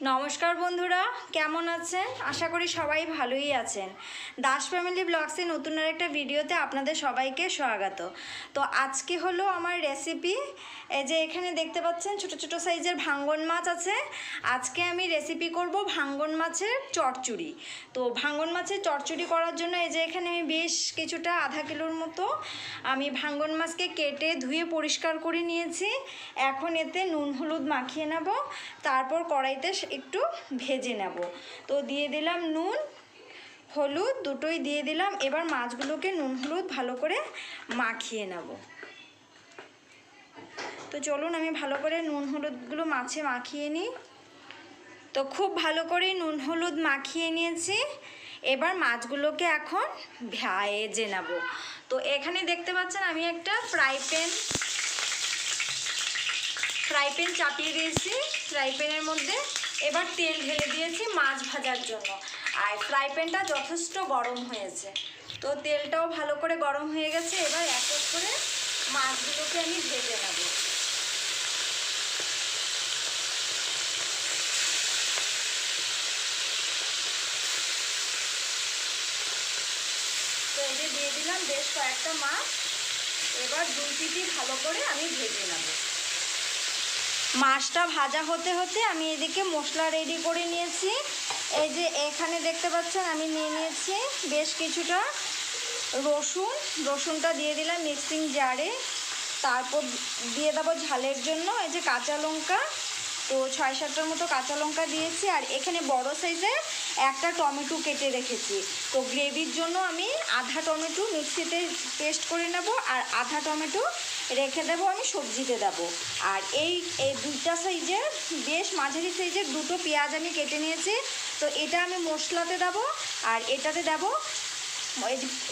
নমস্কার বন্ধুরা, কেমন আছেন? আশা করি সবাই ভালোই আছেন। দাস ফ্যামিলি ব্লগসে নতুন আর একটা ভিডিওতে আপনাদের সবাইকে স্বাগত। তো আজকে হলো আমার রেসিপি এই যে এখানে দেখতে পাচ্ছেন, ছোট ছোট সাইজের ভাঙ্গন মাছ আছে। আজকে আমি রেসিপি করব ভাঙ্গন মাছের চটচুড়ি তো ভাঙ্গন মাছের চটচুড়ি করার জন্য এই যে এখানে আমি বেশ কিছুটা আধা কিলোর মতো আমি ভাঙ্গন মাছকে কেটে ধুয়ে পরিষ্কার করে নিয়েছি। এখন এতে নুন, হলুদ মাখিয়ে নেব। তারপর কড়াইতে একটু ভেজে নেব। তো দিয়ে দিলাম নুন, হলুদ দুটোই দিয়ে দিলাম। এবার মাছগুলোকে নুন হলুদ ভালো করে মাখিয়ে নেব। তো চলুন আমি ভালো করে নুন হলুদগুলো মাছে মাখিয়ে নিই। তো খুব ভালো করে নুন হলুদ মাখিয়ে নিয়েছি। এবার মাছগুলোকে এখন ভেজে নেব। তো এখানে দেখতে পাচ্ছেন আমি একটা ফ্রাই প্যান ফ্রাই প্যান চাপিয়ে দিয়েছি। ফ্রাই প্যানের মধ্যে এবার তেল ঢেলে দিয়েছি মাছ ভাজার জন্য। আর ফ্রাই প্যানটা যথেষ্ট গরম হয়েছে। তো তেলটাও ভালো করে গরম হয়ে গেছে, এবার এক এক করে মাছগুলোকে আমি ভেজে নেব। দিয়ে দিলাম বেশ কয়েকটা মাছ, এবার দুই পিটি ভালো করে আমি ভেজে নেব। মাছটা ভাজা হতে হতে আমি এদিকে মশলা রেডি করে নিয়েছি। এই যে এখানে দেখতে পাচ্ছেন আমি নিয়ে নিয়েছি বেশ কিছুটা রসুন। রসুনটা দিয়ে দিলাম মিক্সিং জারে তারপর দিয়ে দেবো ঝালের জন্য এই যে কাঁচা লঙ্কা। তো ছয় সাতটার মতো কাঁচা লঙ্কা দিয়েছি আর এখানে বড় সাইজে একটা টমেটো কেটে রেখেছি। তো গ্রেভির জন্য আমি আধা টমেটো মিক্সিতে পেস্ট করে নেব আর আধা টমেটো রেখে দেবো, আমি সবজিতে দেবো। আর এই এই দুইটা সাইজের, বেশ মাঝারি সাইজের দুটো পেঁয়াজ আমি কেটে নিয়েছি। তো এটা আমি মশলাতে দেবো আর এটাতে দেবো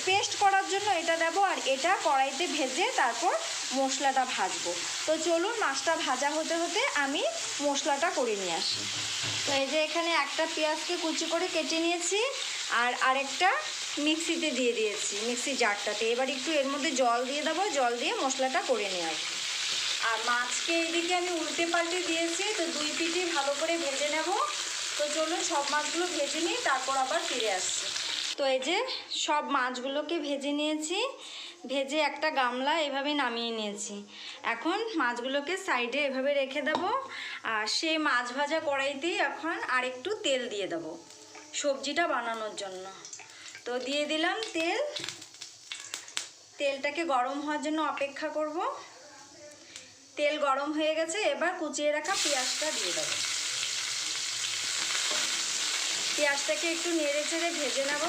পেস্ট করার জন্য এটা দেবো আর এটা কড়াইতে ভেজে তারপর মশলাটা ভাজবো। তো চলুন মাছটা ভাজা হতে হতে আমি মশলাটা করে নিয়ে আসি। তো এই যে এখানে একটা পেঁয়াজকে কুচি করে কেটে নিয়েছি আর আরেকটা মিক্সিতে দিয়ে দিয়েছি, মিক্সি জারটাতে। এবার একটু এর মধ্যে জল দিয়ে দেবো, জল দিয়ে মশলাটা করে নিয়ে আসব আর মাছকে এইদিকে আমি উল্টে পাল্টে দিয়েছি, তো দুই পিঠি ভালো করে ভেজে নেব। তো চলুন সব মাছগুলো ভেজে নিই, তারপর আবার ফিরে আসছি। তো এই যে সব মাছগুলোকে ভেজে নিয়েছি, ভেজে একটা গামলা এভাবে নামিয়ে নিয়েছি। এখন মাছগুলোকে সাইডে এভাবে রেখে দেব, আর সেই মাছ ভাজা কড়াইতেই এখন আরেকটু তেল দিয়ে দেব সবজিটা বানানোর জন্য। তো দিয়ে দিলাম তেল। তেলটাকে গরম হওয়ার জন্য অপেক্ষা করব। তেল গরম হয়ে গেছে, এবার কুচিয়ে রাখা পেঁয়াজটা দিয়ে দেবো। পেঁয়াজটাকে একটু নেড়ে চেড়ে ভেজে নেব।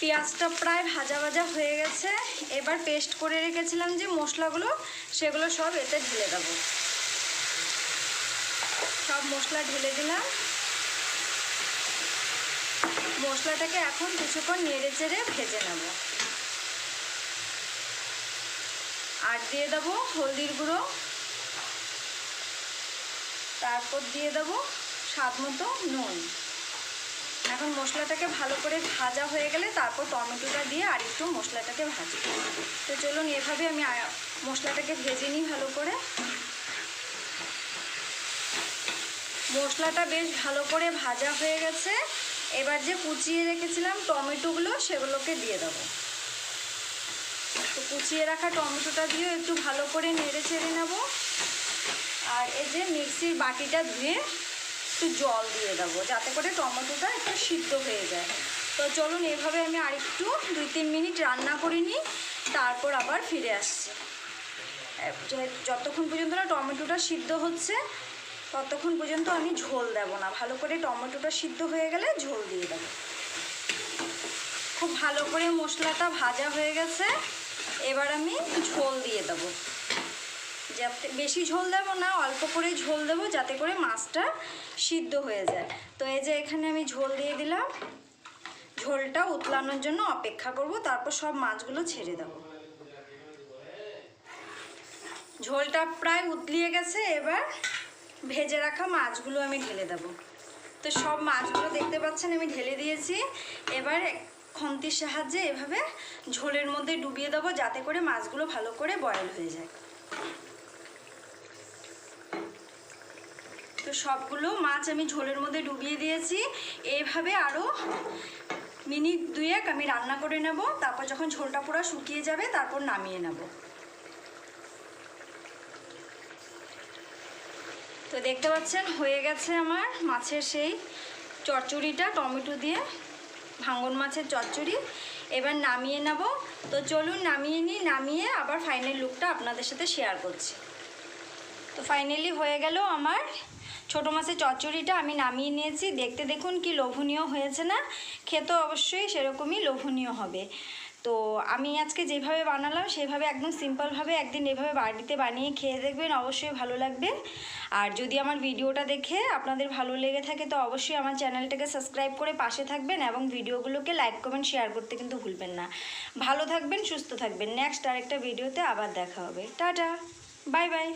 পেঁয়াজটা প্রায় ভাজা ভাজা হয়ে গেছে। এবার পেস্ট করে রেখেছিলাম যে মশলাগুলো, সেগুলো সব এতে ঢেলে দেবো। সব মশলা ঢেলে দিলাম। মশলাটাকে এখন কিছুক্ষণ নেড়ে চেড়ে ভেজে নেব। আর দিয়ে দেবো হলদির গুঁড়ো। তারপর দিয়ে দেবো স্বাদ মতো নুন। এখন মশলাটাকে ভালো করে ভাজা হয়ে গেলে তারপর টমেটোটা দিয়ে আর একটু মশলাটাকে ভাজি। তো চলুন, এভাবে আমি মশলাটাকে ভেজে নিই ভালো করে। মশলাটা বেশ ভালো করে ভাজা হয়ে গেছে। এবার যে কুচিয়ে রেখেছিলাম টমেটোগুলো, সেগুলোকে দিয়ে দেবো। কুচিয়ে রাখা টমেটোটা দিয়েও একটু ভালো করে নেড়ে চেড়ে নেব। আর এই যে মিক্সির বাটিটা ধুয়ে একটু জল দিয়ে দেবো, যাতে করে টমেটোটা একটু সিদ্ধ হয়ে যায়। তো চলুন এভাবে আমি আরেকটু দুই তিন মিনিট রান্না করে নিই, তারপর আবার ফিরে আসছি। যতক্ষণ পর্যন্ত না টমেটোটা সিদ্ধ হচ্ছে, ততক্ষণ পর্যন্ত আমি ঝোল দেব না। ভালো করে টমেটোটা সিদ্ধ হয়ে গেলে ঝোল দিয়ে দেবো। খুব ভালো করে মশলাটা ভাজা হয়ে গেছে। এবার আমি ঝোল দিয়ে দেবো। যাতে বেশি ঝোল দেবো না, অল্প করে ঝোল দেবো যাতে করে মাছটা সিদ্ধ হয়ে যায়। তো এই যে এখানে আমি ঝোল দিয়ে দিলাম। ঝোলটা উতলানোর জন্য অপেক্ষা করব, তারপর সব মাছগুলো ছেড়ে দেবো। ঝোলটা প্রায় উতলিয়ে গেছে, এবার ভেজে রাখা মাছগুলো আমি ঢেলে দেবো। তো সব মাছগুলো দেখতে পাচ্ছেন, আমি ঢেলে দিয়েছি। এবার খন্তির সাহায্যে এভাবে ঝোলের মধ্যে ডুবিয়ে দেবো, যাতে করে মাছগুলো ভালো করে বয়েল হয়ে যায়। তো সবগুলো মাছ আমি ঝোলের মধ্যে ডুবিয়ে দিয়েছি। এইভাবে আরও মিনিট দুয়েক আমি রান্না করে নেব, তারপর যখন ঝোলটা পুরো শুকিয়ে যাবে, তারপর নামিয়ে নেব। তো দেখতে পাচ্ছেন, হয়ে গেছে আমার মাছের সেই চচ্চড়িটা, টমেটো দিয়ে। ভাঙন মাছের চচ্চড়ি। এবার নামিয়ে নেব। তো চলুন নামিয়ে নিই, নামিয়ে আবার ফাইনাল লুকটা আপনাদের সাথে শেয়ার করছি। তো ফাইনালি হয়ে গেল আমার ছোটো মাছের চচ্চড়িটা। আমি নামিয়ে নিয়েছি। দেখতে দেখুন কি লোভনীয় হয়েছে না? খেতে অবশ্যই সেরকমই লোভনীয় হবে। তো আমি আজকে যেভাবে বানালাম, সেভাবে একদম সিম্পলভাবে একদিন এভাবে বাড়িতে বানিয়ে খেয়ে দেখবেন, অবশ্যই ভালো লাগবে। আর যদি আমার ভিডিওটা দেখে আপনাদের ভালো লেগে থাকে, তো অবশ্যই আমার চ্যানেলটাকে সাবস্ক্রাইব করে পাশে থাকবেন এবং ভিডিওগুলোকে লাইক কমেন্ট শেয়ার করতে কিন্তু ভুলবেন না। ভালো থাকবেন, সুস্থ থাকবেন। নেক্সট আরেকটা ভিডিওতে আবার দেখা হবে। টাটা! Bye bye